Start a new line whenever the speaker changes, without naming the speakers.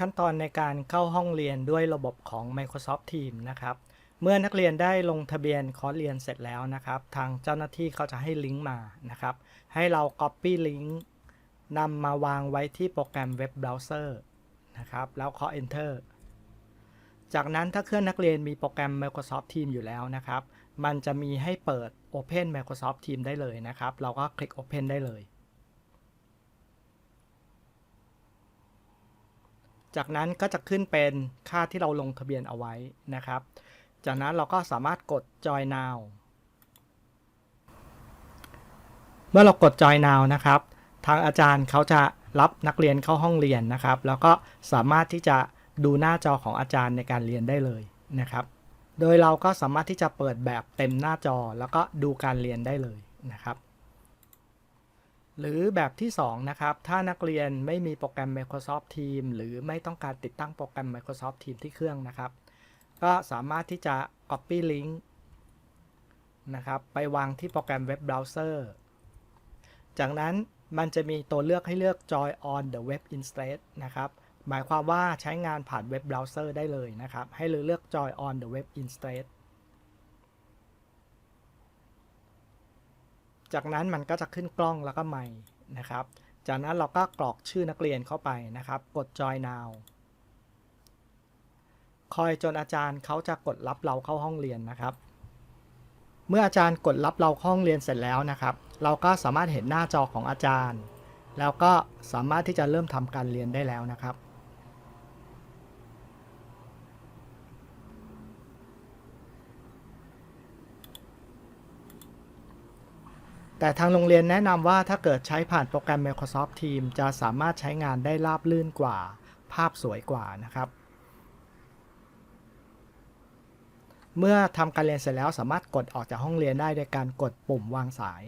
ขั้นตอนในการเข้าห้องเรียนด้วยระบบของ Microsoft Teams นะครับ เมื่อนักเรียนได้ลงทะเบียนคอร์สเรียนเสร็จแล้วนะครับ ทางเจ้าหน้าที่เขาจะให้ลิงก์มานะครับ ให้เรา Copy ลิงก์นำมาวางไว้ที่โปรแกรมเว็บเบราว์เซอร์นะครับ แล้วเคาะ Enter จากนั้นถ้าเครื่องนักเรียนมีโปรแกรม Microsoft Teams อยู่แล้วนะครับ มันจะมีให้เปิด Open Microsoft Teams ได้เลยนะครับ เราก็คลิก Open ได้เลย จากนั้นก็จะขึ้นเป็นค่าที่เราลงทะเบียนเอาไว้นะครับ จากนั้นเราก็สามารถกด Join Now เมื่อเรากด Join Now นะครับ ทางอาจารย์เขาจะรับนักเรียนเข้าห้องเรียนนะครับ แล้วก็สามารถที่จะดูหน้าจอของอาจารย์ในการเรียนได้เลยนะครับ โดยเราก็สามารถที่จะเปิดแบบเต็มหน้าจอ แล้วก็ดูการเรียนได้เลยนะครับ หรือแบบที่ 2 นะครับ ถ้านักเรียนไม่มีโปรแกรม Microsoft Teams หรือไม่ต้องการติดตั้งโปรแกรม Microsoft Teams ที่เครื่องนะครับ ก็สามารถที่จะ Copy Link นะครับ ไปวางที่โปรแกรมเว็บเบราว์เซอร์ จากนั้นมันจะมีตัวเลือกให้เลือก Join on the web instead นะครับ หมายความว่าใช้งานผ่านเว็บเบราว์เซอร์ได้เลยนะครับ ให้เราเลือก Join on the web instead จากนั้นมันก็จะขึ้นกล้องแล้วก็ไมค์นะครับ จากนั้นเราก็กรอกชื่อนักเรียนเข้าไปนะครับ กด Join now คอยจนอาจารย์เขาจะกดรับเราเข้าห้องเรียนนะครับ เมื่ออาจารย์กดรับเราเข้าห้องเรียนเสร็จแล้วนะครับ เราก็สามารถเห็นหน้าจอของอาจารย์ แล้วก็สามารถที่จะเริ่มทำการเรียนได้แล้วนะครับ แต่ทางโรงเรียนแนะนำว่าถ้าเกิดใช้ผ่านโปรแกรม Microsoft Teams จะสามารถใช้งานได้ราบลื่นกว่า ภาพสวยกว่านะครับ เมื่อทำการเรียนเสร็จแล้วสามารถกดออกจากห้องเรียนได้โดยการกดปุ่มวางสาย